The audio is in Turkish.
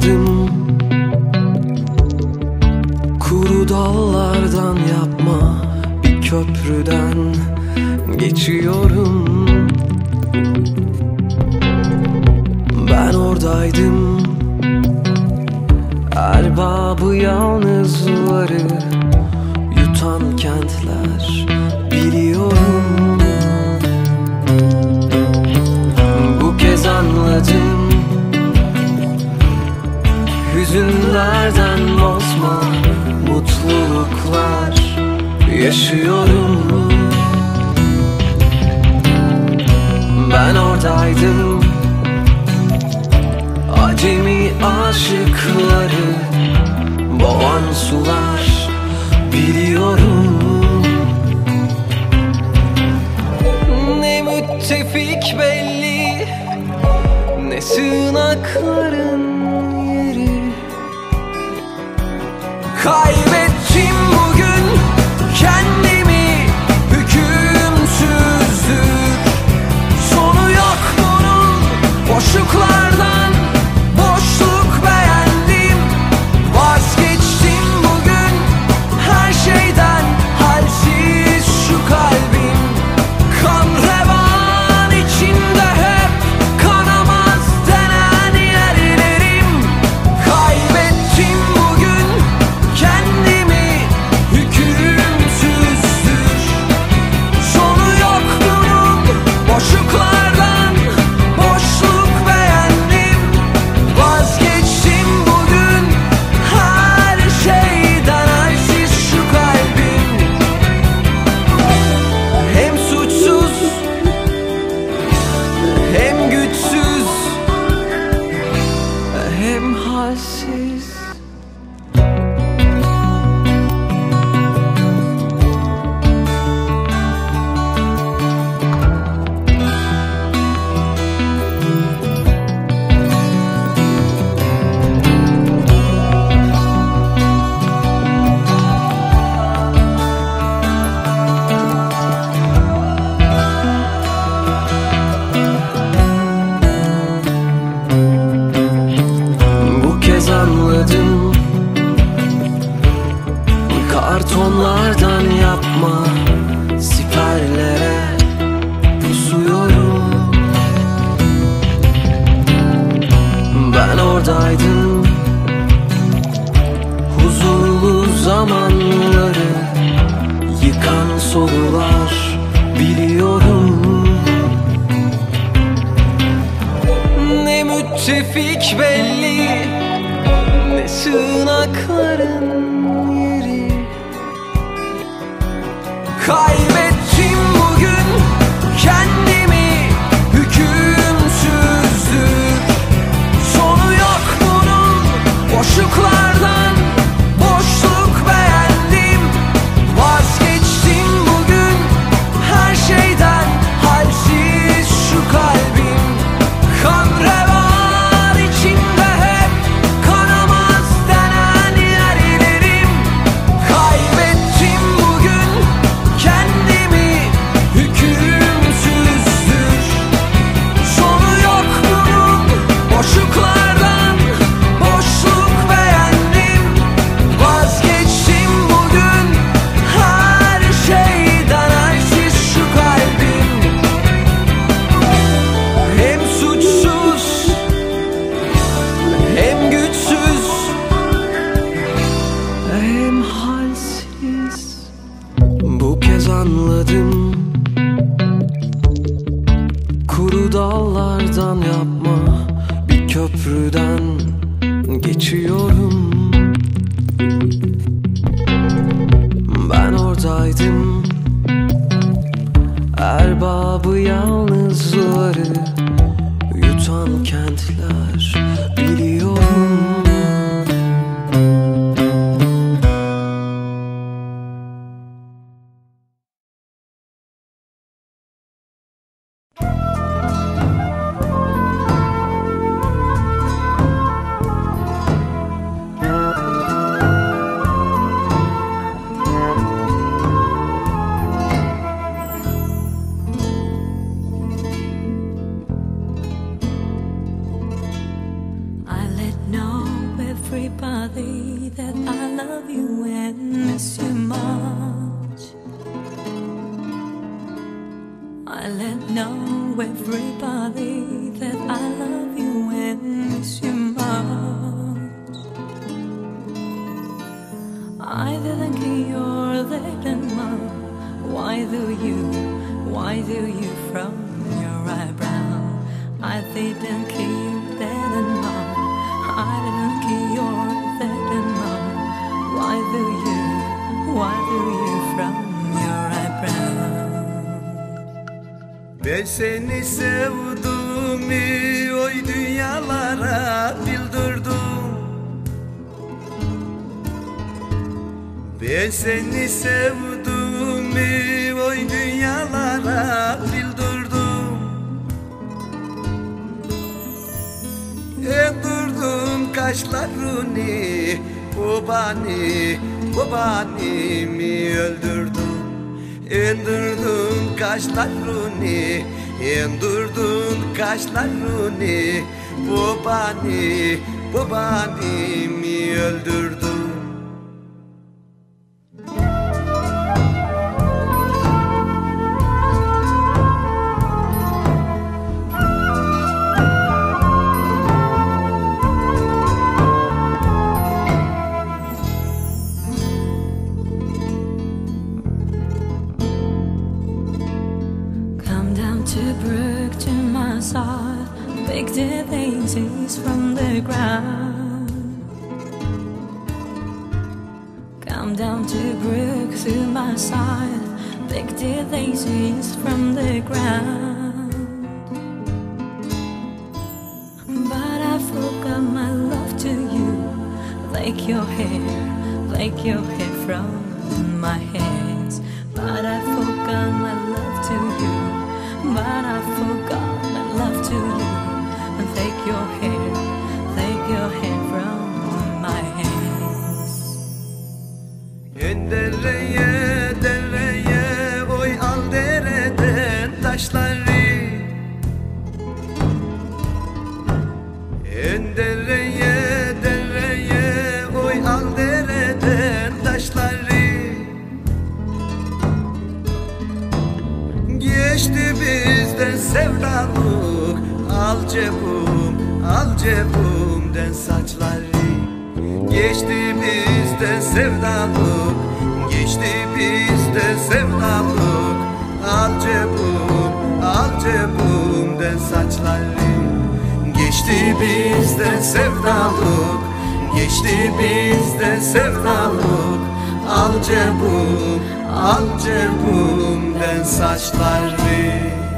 anladım Kuru dallardan yapma bir köprüden geçiyorum. Ben oradaydım. Erbabı yalnızları yutan kentler Hüzünlerden bozma mutluluklar. Yaşıyorum. Ben oradaydım. Acemi aşıkları Boğan sular. Biliyorum. Ne müttefik belli Ne sığınakların Kaybettim diz. Kartonlardan yapma Siperlere pusuyorum Ben oradaydım. Huzurlu zamanları Yıkan sorular biliyorum. Ne müttefik belli Ne sığınakların Cai anladım Kuru dallardan yapma bir köprüden geçiyorum. Ben oradaydım. Erbabı yalnızları yutan kentler know everybody that I love you and miss you much. I didn't your that much. Why do you, why do you from your eyebrow? I didn't keep Ben seni sevdim oy dünyalara bildirdim. Ben seni sevdim oy dünyalara bildirdim. Endirdim kaşlarını babani babani mi öldürdün Endirdin kaşlarını Endirdin kaşlarını Babani babani mi öldürdün Come down to Brook to my side, pick the daisies from the ground. But I forgot my love to you. Like your hair, like your hair from my hands. But I forgot my al cebumden saçları Geçti bizden sevdalık Geçti bizden sevdalık. Al cebum, al cebumden saçları Geçti bizden sevdalık Geçti bizden sevdalık. Al cebum, al cebumden saçları